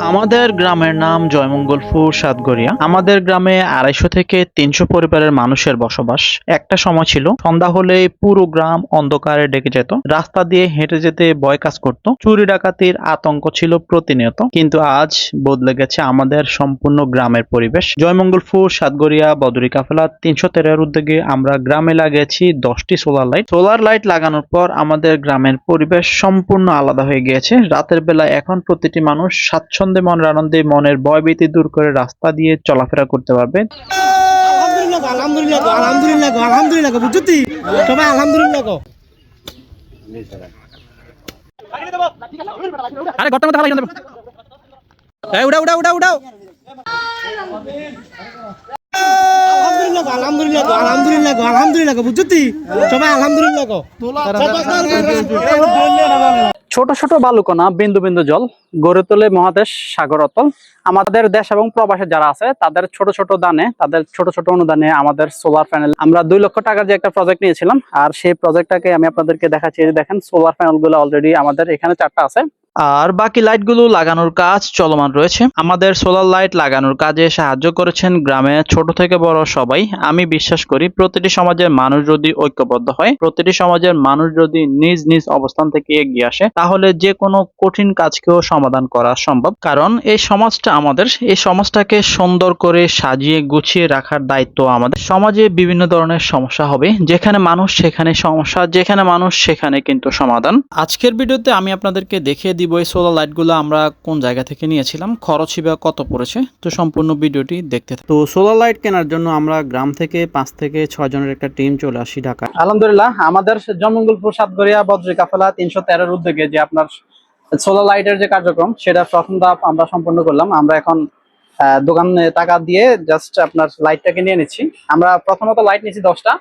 আমাদের গ্রামের নাম জয়মঙ্গলপুর, সাতগড়িয়া। আমাদের গ্রামে আড়াইশো থেকে তিনশো পরিবারের মানুষের বসবাস। একটা সময় ছিল, সন্ধ্যা হলেই পুরো গ্রাম অন্ধকারে ডেকে যেত। রাস্তা দিয়ে হেঁটে যেতে ভয় কাজ করত। চুরি ডাকাতির আতঙ্ক ছিল প্রতিনিয়ত। কিন্তু আজ বদলে গেছে আমাদের সম্পূর্ণ গ্রামের পরিবেশ। জয়মঙ্গলপুর, সাতগড়িয়া, বদরি কাফেলা তিনশো তেরোর উদ্যোগে আমরা গ্রামে লাগিয়েছি দশটি সোলার লাইট সোলার লাইট লাগানোর পর আমাদের গ্রামের পরিবেশ সম্পূর্ণ আলাদা হয়ে গিয়েছে। রাতের বেলা এখন প্রতিটি মানুষ স্বাচ্ছন্দ্যে মনের আনন্দে মনের ভয়ভীতি দূর করে রাস্তা দিয়ে চলাফেরা করতে পারবে আলহামদুলিল্লাহ আলহামদুলিল্লাহ আলহামদুলিল্লাহ গো, আলহামদুলিল্লাহ বুঝছি সবাই আলহামদুলিল্লাহ আরে গর্তের মধ্যে ফেলাই এই উড়াও উড়াও উড়াও উড়াও আলহামদুলিল্লাহ আলহামদুলিল্লাহ আলহামদুলিল্লাহ আলহামদুলিল্লাহ বুঝছি সবাই আলহামদুলিল্লাহ গো। ছোট ছোট বালুকণা বিন্দু বিন্দু জল, গড়ে তোলে মহাদেশ সাগর অতল। আমাদের দেশ এবং প্রবাসে যারা আছে, তাদের ছোট ছোট দানে, তাদের ছোট ছোট অনুদানে আমাদের সোলার প্যানেল আমরা দুই লক্ষ টাকার যে একটা প্রজেক্ট নিয়েছিলাম, আর সেই প্রজেক্টটাকে আমি আপনাদেরকে দেখাচ্ছি দেখেন সোলার প্যানেলগুলো অলরেডি আমাদের এখানে চারটা আছে। আর বাকি লাইটগুলো লাগানোর কাজ চলমান রয়েছে। আমাদের সোলার লাইট লাগানোর কাজে সাহায্য করেছেন গ্রামে ছোট থেকে বড় সবাই। আমি বিশ্বাস করি প্রতিটি সমাজের মানুষ যদি ঐক্যবদ্ধ হয়, প্রতিটি সমাজের মানুষ যদি নিজ নিজ অবস্থান থেকে এগিয়ে আসে, তাহলে যে কোনো কঠিন কাজকেও সমাধান করা সম্ভব। কারণ এই সমাজটা আমাদের, এই সমাজটাকে সুন্দর করে সাজিয়ে গুছিয়ে রাখার দায়িত্ব আমাদের। সমাজে বিভিন্ন ধরনের সমস্যা হবে, যেখানে মানুষ সেখানে সমস্যা, যেখানে মানুষ সেখানে কিন্তু সমাধান। আজকের ভিডিওতে আমি আপনাদেরকে দেখিয়ে দিব এই সোলার লাইটগুলো আমরা কোন জায়গা থেকে নিয়েছিলাম খরচই বা কত পড়েছে তো সম্পূর্ণ ভিডিওটি দেখতে থাকুন। তো সোলার লাইট কেনার জন্য আমরা গ্রাম থেকে পাঁচ থেকে ছয় জনের একটা টিম চলে আসি ঢাকা আলহামদুলিল্লাহ আমাদের জমঙ্গলপুর সাতগড়িয়া বদ্রী কাফেলা তিনশো তেরোর উদ্যোগে যে আপনার সোলার লাইটের যে কার্যক্রম সেটা প্রথম ধাপ আমরা সম্পন্ন করলাম। আমরা এখন আহ, দোকানে টাকা দিয়ে জাস্ট আপনার লাইটটাকে নিয়ে নিচ্ছি। আমরা প্রথমত লাইট নিচ্ছি দশটা।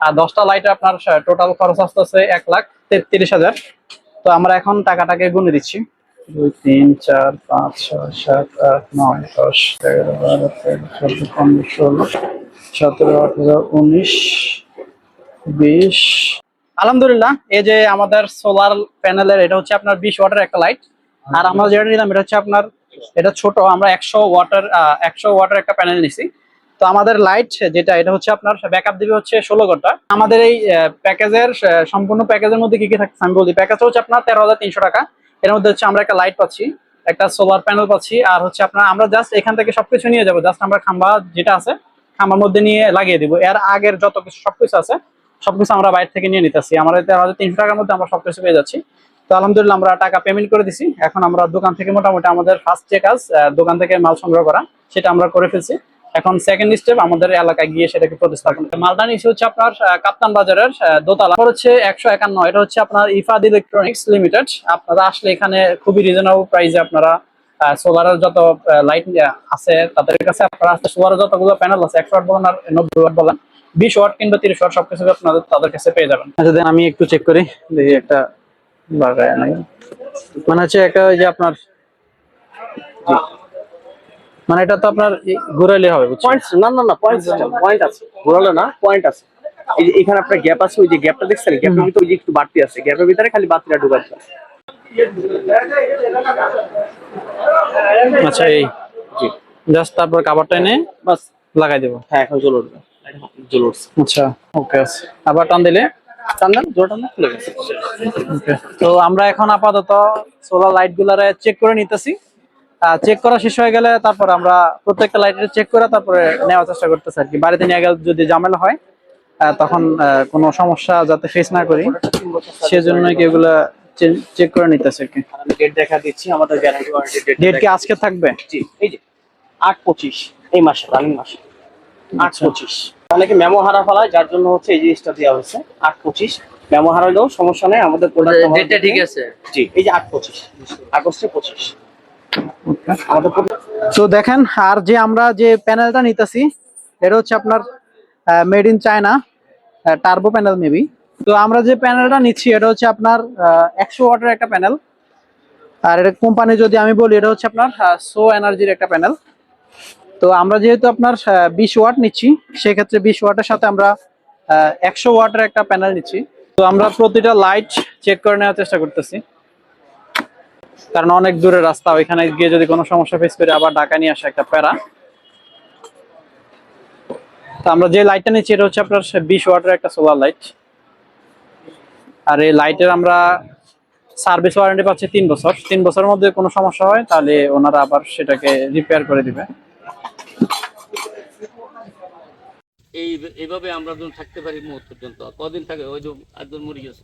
আর দশটা লাইটে আপনার টোটাল খরচ আসতেছে এক লাখ তেত্রিশ হাজার। তো আমরা এখন টাকাটাকে গুনে দিচ্ছি। দুই, তিন, চার, পাঁচ, ছয়, সাত, আট, নয়, দশ, এগারো, বারো, তেরো, চোদ্দ, পনেরো, ষোলো, সতেরো, আঠারো, উনিশ, বিশ। আলহামদুলিল্লাহ, এই যে আমাদের সোলার প্যানেলের এটা হচ্ছে আপনার বিশ ওয়াটের একটা লাইট আর আমরা যেটা নিলাম, এটা হচ্ছে আপনার, এটা ছোট, আমরা একশো ওয়াটার একশো ওয়াটার একটা প্যানেল নিছি। তো আমাদের লাইট যেটা, এটা হচ্ছে আপনার ব্যাকআপ দিবে হচ্ছে ষোলো ঘণ্টা। আমাদের এই প্যাকেজের সম্পূর্ণ প্যাকেজের মধ্যে কি কি থাকছে? আমি বলি প্যাকেজটা হচ্ছে আপনার তেরো হাজার তিনশো টাকা। এর মধ্যে হচ্ছে আমরা একটা লাইট পাচ্ছি, একটা সোলার প্যানেল পাচ্ছি, আর হচ্ছে আপনার, আমরা জাস্ট এখান থেকে সবকিছু নিয়ে যাব। জাস্ট আমরা খাম্বা যেটা আছে, খাম্বার মধ্যে নিয়ে লাগিয়ে দিব। এর আগের যত কিছু, সবকিছু আছে, সবকিছু আমরা বাইরে থেকে নিয়ে নিতেছি। আমাদের তেরো হাজার তিনশো টাকার মধ্যে আমরা সবকিছু পেয়ে যাচ্ছি। তো আলহামদুলিল্লাহ আমরা টাকা পেমেন্ট করে দিছি। এখন আমরা দোকান থেকে মোটামুটি আমাদের ফার্স্ট যে কাজ দোকান থেকে মাল সংগ্রহ করা, সেটা আমরা করে ফেলছি। এখন সেকেন্ড স্টেপ আমাদের এলাকায় গিয়ে সেটাকে প্রতিস্থাপন। মালটা নিচে হচ্ছে আপনার কাপ্তান বাজারের দোতলা হচ্ছে একশো একান্ন, এটা হচ্ছে আপনার ইফাদ ইলেকট্রনিক্স লিমিটেড আপনারা আসলে এখানে খুবই রিজনেবল প্রাইসে আপনারা সোলারের যত লাইট আছে, তাদের কাছে আপনারা সোলারের যতগুলো প্যানেল আছে, একশো ওয়াট বলেন আর নব্বই ওয়াট বলেন, বিশ ওয়াট কিংবা তিরিশ ওয়াট সবকিছু আপনাদের তাদের কাছে পেয়ে যাবেন আচ্ছা দেন আমি একটু চেক করি, দেখি একটা লাগায় মানে হচ্ছে একটা ওই যে আপনার। মানে এটা তো আপনার ঘুরাইলে হবে বুঝছেন? পয়েন্ট না না না পয়েন্ট পয়েন্ট আছে। ঘোরালো না? পয়েন্ট আছে। এই যে এখানে আপনার গ্যাপ আছে ওই যে গ্যাপটা দেখছেন? গ্যাপের ভিতরে ওই যে একটু বাড়তি আছে। গ্যাপের ভিতরে খালি বাতিটা ঢুকাচ্ছে আচ্ছা এই জাস্ট তারপর কাভারটা এনে বাস। লাগাই দেবো। হ্যাঁ এখন জ্বলে উঠবে। জ্বলে উঠছে। আচ্ছা ওকে আছে। আবার টান দিলে? টান দেন জোরে টান খুলে গেছে। তো আমরা এখন আপাতত সোলার লাইট গুলারে চেক করে নিতেছি। চেক করা শেষ হয়ে গেলে তারপর আমরা প্রত্যেকটা লাইটের চেক করে তারপরে নেওয়ার চেষ্টা করতেছি আর কি বাড়িতে নিয়ে গেলে যদি ঝামেলা হয় আহ, তখন আহ, কোনো সমস্যা যাতে ফেস না করি সেজন্যই কি এগুলা চেক করে নিতেছে আর কি ডেট দেখা দিচ্ছি আমাদের গ্যারান্টি ওয়ারেন্টি ডেট ডেট কি আজকে থাকবে? জি এই যে আট পঁচিশ এই মাসে রানিং মাসে। আট আচ্ছা। পঁচিশ। অনেকে মেমো হারা ফেলায় যার জন্য হচ্ছে এই জিনিসটা দেওয়া হয়েছে। আট পঁচিশ মেমো হারালেও সমস্যা নেই আমাদের প্রোডাক্ট ডেটটা ঠিক আছে? জি এই যে আট পঁচিশ আগস্টে পঁচিশ। আমাদের product- তো দেখেন, আর যে আমরা যে প্যানেলটা নিতেছি, এটা হচ্ছে আপনার made in China turbo panel maybe তো আমরা যে প্যানেলটা নিচ্ছি, এটা হচ্ছে আপনার একশো ওয়াটের একটা প্যানেল আর এটা কোম্পানি যদি আমি বলি, এটা হচ্ছে আপনার সো এনার্জির একটা প্যানেল তো আমরা যেহেতু আপনার বিশ ওয়াট নিচ্ছি, সেক্ষেত্রে বিশ ওয়াটের সাথে আমরা একশো ওয়াটের একটা প্যানেল নিচ্ছি। তো আমরা প্রতিটা লাইট চেক করে নেওয়ার চেষ্টা করতেছি। কারণ অনেক দূরের রাস্তা, ওইখানে গিয়ে যদি কোনো সমস্যা ফেস করি, আবার ঢাকা নিয়ে আসা একটা প্যারা। তো আমরা যে লাইটটা নিচ্ছি, এটা হচ্ছে আপনার বিশ ওয়াটের একটা সোলার লাইট আর এই লাইটের আমরা সার্ভিস ওয়ারেন্টি পাচ্ছি তিন বছর। তিন বছরের মধ্যে কোনো সমস্যা হয়, তাহলে ওনারা আবার সেটাকে রিপেয়ার করে দিবে। এই এইভাবে আমরা যখন থাকতে পারি মুহূর্ত পর্যন্ত কদিন থাকে? ওই যে একজন মরে গেছে।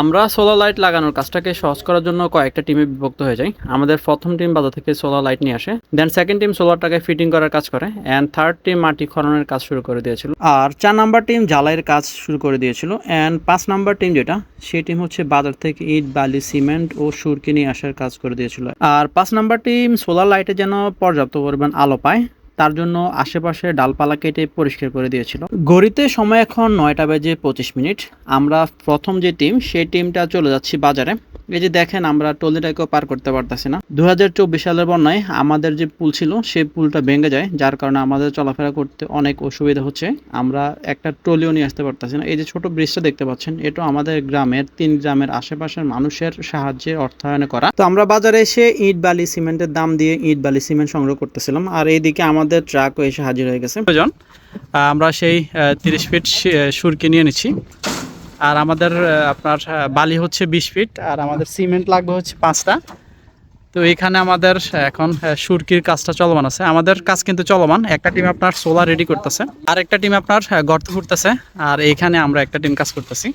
আমরা সোলার লাইট লাগানোর কাজটাকে সহজ করার জন্য কয়েকটা টিমে বিভক্ত হয়ে যাই। আমাদের প্রথম টিম বাজার থেকে সোলার লাইট নিয়ে আসে। দেন সেকেন্ড টিম সোলারটাকে ফিটিং করার কাজ করে। অ্যান্ড থার্ড টিম মাটি খননের কাজ শুরু করে দিয়েছিল। আর চার নাম্বার টিম জ্বালাইয়ের কাজ শুরু করে দিয়েছিল। অ্যান্ড পাঁচ নাম্বার টিম যেটা সেই টিম হচ্ছে বাজার থেকে ইট, বালি সিমেন্ট ও সুরকি নিয়ে আসার কাজ করে দিয়েছিল। আর পাঁচ নাম্বার টিম সোলার লাইটে যেন পর্যাপ্ত পরিমাণ আলো পায়। তার জন্য আশেপাশে ডালপালা কেটে পরিষ্কার করে দিয়েছিল। গড়িতে সময় এখন নয়টা বেজে পঁচিশ মিনিট। আমরা প্রথম যে টিম, সেই টিমটা চলে যাচ্ছি বাজারে। এই যে দেখেন, আমরা টলিটাকেও পার করতে পারতেছি না। দু হাজার চব্বিশ সালের বন্যায় আমাদের যে পুল ছিল, সেই পুলটা ভেঙে যায়, যার কারণে আমাদের চলাফেরা করতে অনেক অসুবিধা হচ্ছে। আমরা একটা ট্রলিও নিয়ে আসতে পারতেছি না। এই যে ছোট ব্রিজটা দেখতে পাচ্ছেন এটা আমাদের গ্রামের, তিন গ্রামের আশেপাশের মানুষের সাহায্যে অর্থায়নে করা। তো আমরা বাজারে এসে ইট বালি সিমেন্টের দাম দিয়ে ইট বালি সিমেন্ট সংগ্রহ করতেছিলাম। আর এইদিকে আমাদের ট্রাকও এসে হাজির হয়ে গেছে। প্রয়োজন। আমরা সেই তিরিশ ফিট সুরকি নিয়ে নিচ্ছি। আর আমাদের আপনার বালি হচ্ছে বিশ ফিট আর আমাদের সিমেন্ট লাগবে হচ্ছে পাঁচটা। তো এখানে আমাদের এখন সুরকির কাজটা চলমান আছে। আমাদের কাজ কিন্তু চলমান। একটা টিম আপনার সোলার রেডি করতেছে। আর একটা টিম আপনার গর্ত করতেছে আর এইখানে আমরা একটা টিম কাজ করতেছি।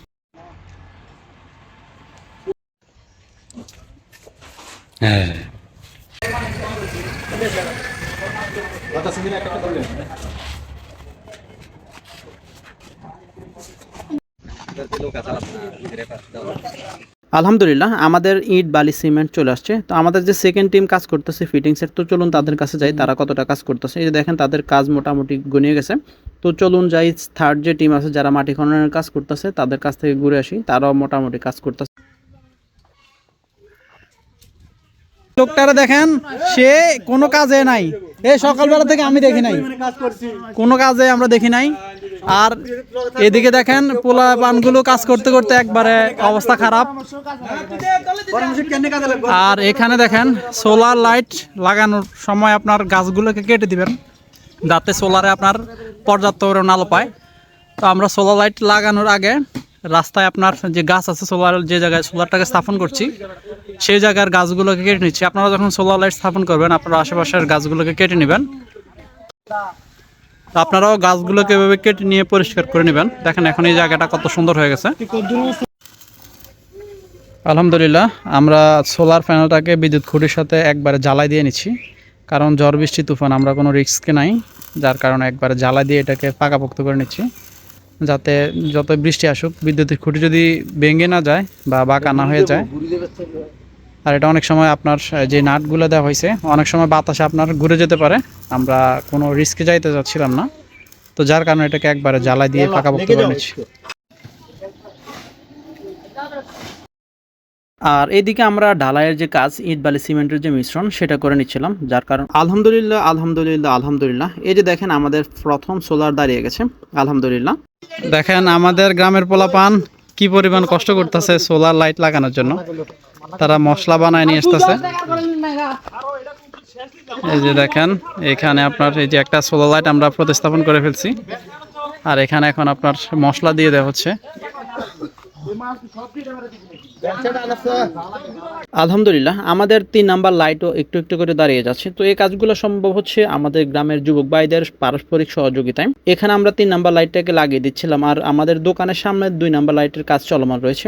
আলহামদুলিল্লাহ, আমাদের ইট, বালি, সিমেন্ট চলে আসছে। তো আমাদের যে সেকেন্ড টিম কাজ করতেছে ফিটিংসের তো চলুন তাদের কাছে যাই, তারা কতটা কাজ করতেছে। এই যে দেখেন, তাদের কাজ মোটামুটি গনিয়ে গেছে। তো চলুন যাই থার্ড যে টিম আছে, যারা মাটি খননের কাজ করতেছে, তাদের কাছ থেকে ঘুরে আসি, তারাও মোটামুটি কাজ করতেছে। লোকটারা দেখেন, সে কোনো কাজে নাই। এ সকালবেলা থেকে আমি দেখি নাই। কোনো কাজে আমরা দেখি নাই। আর এদিকে দেখেন, পোলা পানগুলো কাজ করতে করতে একবারে অবস্থা খারাপ। আর এখানে দেখেন সোলার লাইট লাগানোর সময় আপনার গাছগুলোকে কেটে দিবেন, যাতে সোলারে আপনার পর্যাপ্ত আলো পায়। তো আমরা সোলার লাইট লাগানোর আগে রাস্তায় আপনার যে গাছ আছে সোলার যে জায়গায় সোলারটাকে স্থাপন করছি, সেই জায়গার গাছগুলোকে কেটে নিচ্ছি। আপনারা যখন সোলার লাইট স্থাপন করবেন, আপনারা আশেপাশের গাছগুলোকে কেটে নেবেন। আপনারাও গাছগুলোকে এভাবে কেটে নিয়ে পরিষ্কার করে নেবেন। দেখেন এখন এই জায়গাটা কত সুন্দর হয়ে গেছে। আলহামদুলিল্লাহ, আমরা সোলার প্যানেলটাকে বিদ্যুৎ খুঁটির সাথে একবারে জ্বালাই দিয়ে নিচ্ছি। কারণ ঝড়, বৃষ্টি, তুফান, আমরা কোনো রিস্ক নাই। যার কারণে একবারে জ্বালাই দিয়ে এটাকে পাকাপোক্ত করে নিচ্ছি। যাতে যত বৃষ্টি আসুক বিদ্যুতের খুঁটি যদি ভেঙে না যায় বা বাঁকা না হয়ে যায়। আর এটা অনেক সময় আপনার যে নাটগুলো দেওয়া হয়েছে অনেক সময় বাতাসে আপনার ঘুরে যেতে পারে। আমরা কোনো রিস্কে যাইতে যাচ্ছিলাম না। তো যার কারণে এটাকে একবারে জ্বালা দিয়ে পাকাপোক্ত করে নিচ্ছি। আর এইদিকে আমরা ঢালাইয়ের যে কাজ, ইট বালি সিমেন্টের যে মিশ্রণ, সেটা করে নিচ্ছিলাম, যার কারণ আলহামদুলিল্লাহ আলহামদুলিল্লাহ আলহামদুলিল্লাহ। এই যে দেখেন, আমাদের প্রথম সোলার দাঁড়িয়ে গেছে, আলহামদুলিল্লাহ। দেখেন, আমাদের গ্রামের পোলাপান কি পরিমাণ কষ্ট করতেছে সোলার লাইট লাগানোর জন্য। তারা মশলা বানায় নিয়ে আসতেছে। এই যে দেখেন, এখানে আপনার এই যে একটা সোলার লাইট আমরা প্রতিস্থাপন করে ফেলছি। আর এখানে এখন আপনার মশলা দিয়ে দেওয়া হচ্ছে। আলহামদুলিল্লাহ, আমাদের তিন নাম্বার লাইটও একটু একটু করে দাঁড়িয়ে যাচ্ছে। তো এই কাজগুলো সম্ভব হচ্ছে আমাদের গ্রামের যুবক ভাইদের পারস্পরিক সহযোগিতায়। এখানে আমরা তিন নাম্বার লাইটটাকে লাগিয়ে দিচ্ছিলাম আর আমাদের দোকানের সামনে দুই নাম্বার লাইটের কাজ চলমান রয়েছে।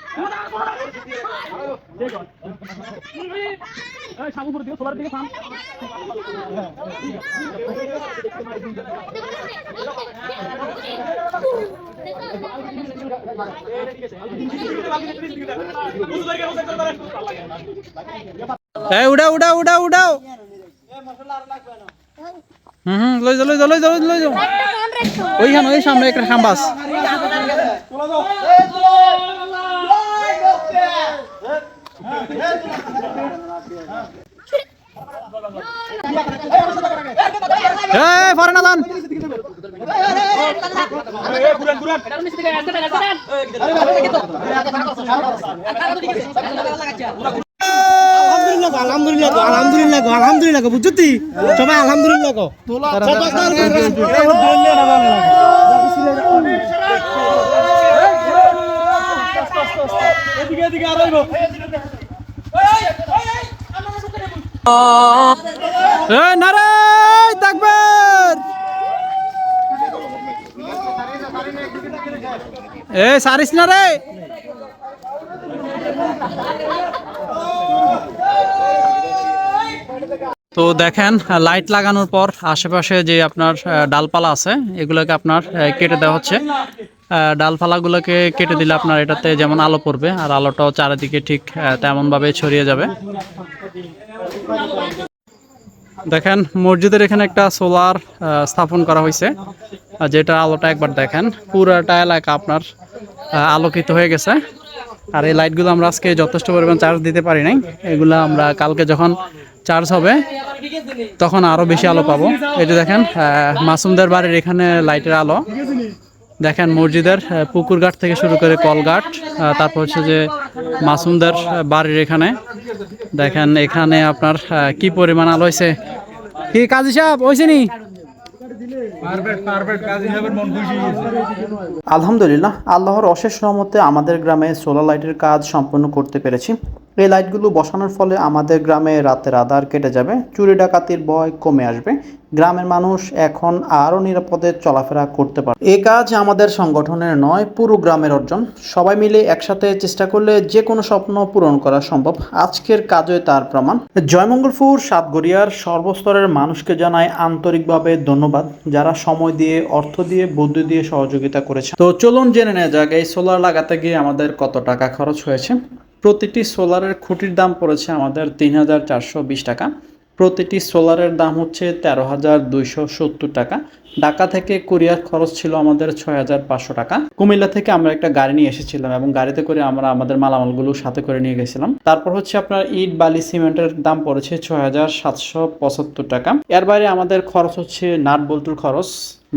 সাবুপুর দিকে সোলার দিকে ফান উড়াও উড়াও উড়াও। উড়াও মশলা আর লাগবে না। হুম হুম লই যাও লই যাও লই যাও লই যাও ওইখানে, ওই সামনে একটা খাম্বাস পরে দান আলহামদুলিল্লাহ গো, আলহামদুলিল্লাহ গো, আলহামদুলিল্লাহ গো, বুঝছি সবাই আলহামদুলিল্লাহ গো। এই নারাই তাকবীর। এই সারিস না রে তো দেখেন লাইট লাগানোর পর আশেপাশে যে আপনার ডালপালা আছে, এগুলোকে আপনার কেটে দেওয়া হচ্ছে। ডালপালাগুলোকে কেটে দিলে আপনার এটাতে যেমন আলো পড়বে, আর আলোটাও চারিদিকে ঠিক তেমনভাবে ছড়িয়ে যাবে। দেখেন, মসজিদের এখানে একটা সোলার স্থাপন করা হয়েছে যেটা আলোটা একবার দেখেন, পুরাটা এলাকা আপনার আলোকিত হয়ে গেছে। আর এই লাইটগুলো আমরা আজকে যথেষ্ট পরিমাণ চার্জ দিতে পারি নাই। এগুলো আমরা কালকে যখন চার্জ হবে তখন আরও বেশি আলো পাবো। এটা দেখেন মাসুমদের বাড়ির এখানে লাইটের আলো। দেখেন মসজিদের পুকুর ঘাট থেকে শুরু করে কলঘাট তারপর হচ্ছে যে মাসুমদার বাড়ির এখানে। দেখেন এখানে আপনার কি পরিমাণ আলো হয়েছে? কি কাজী সাহেব হয়েছে নি? আলহামদুলিল্লাহ আল্লাহর অশেষ রহমতে আমাদের গ্রামে সোলার লাইটের কাজ সম্পন্ন করতে পেরেছি। এই লাইটগুলো বসানোর ফলে আমাদের গ্রামে রাতের আধার কেটে যাবে, চুরি ডাকাতির ভয় কমে আসবে। গ্রামের মানুষ এখন আরও নিরাপদে চলাফেরা করতে পারে এই কাজ আমাদের সংগঠনের নয়, পুরো গ্রামের অর্জন। সবাই মিলে একসাথে চেষ্টা করলে যে কোনো স্বপ্ন পূরণ করা সম্ভব। আজকের কাজে তার প্রমাণ। জয়মঙ্গলপুর, সাতগড়িয়ার সর্বস্তরের মানুষকে জানায় আন্তরিকভাবে ধন্যবাদ, যারা সময় দিয়ে, অর্থ দিয়ে, বুদ্ধি দিয়ে সহযোগিতা করেছে। তো চলুন জেনে নেওয়া যাক, এই সোলার লাগাতে গিয়ে আমাদের কত টাকা খরচ হয়েছে। প্রতিটি সোলারের খুঁটির দাম পড়েছে আমাদের তিন হাজার চারশো বিশ টাকা। প্রতিটি সোলারের দাম হচ্ছে তেরো হাজার দুইশো সত্তর টাকা। ঢাকা থেকে কুরিয়ার খরচ ছিল আমাদের ছয় হাজার পাঁচশো টাকা। কুমিল্লা থেকে আমরা একটা গাড়ি নিয়ে এসেছিলাম এবং গাড়িতে করে আমরা আমাদের মালামালগুলো সাথে করে নিয়ে গেছিলাম। তারপর হচ্ছে আপনার ইট, বালি, সিমেন্টের দাম পড়েছে ছয় হাজার সাতশো পঁচাত্তর টাকা। এর বাইরে আমাদের খরচ হচ্ছে নাট বল্টুর খরচ।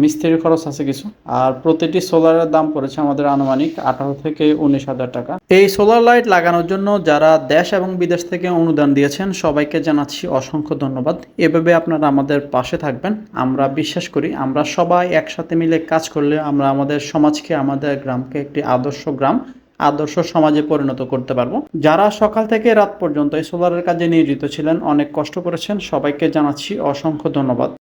মিস্ত্রির খরচ আছে কিছু। আর প্রতিটি সোলারের দাম পড়েছে আমাদের আনুমানিক আঠারো থেকে উনিশ হাজার টাকা। এই সোলার লাইট লাগানোর জন্য যারা দেশ এবং বিদেশ থেকে অনুদান দিয়েছেন, সবাইকে জানাচ্ছি অসংখ্য ধন্যবাদ। এভাবে আপনারা আমাদের পাশে থাকবেন। আমরা বিশ্বাস করি, আমরা সবাই একসাথে মিলে কাজ করলে আমরা আমাদের সমাজকে, আমাদের গ্রামকে একটি আদর্শ গ্রাম, আদর্শ সমাজে পরিণত করতে পারব। যারা সকাল থেকে রাত পর্যন্ত এই সোলারের কাজে নিয়োজিত ছিলেন, অনেক কষ্ট করেছেন, সবাইকে জানাচ্ছি অসংখ্য ধন্যবাদ।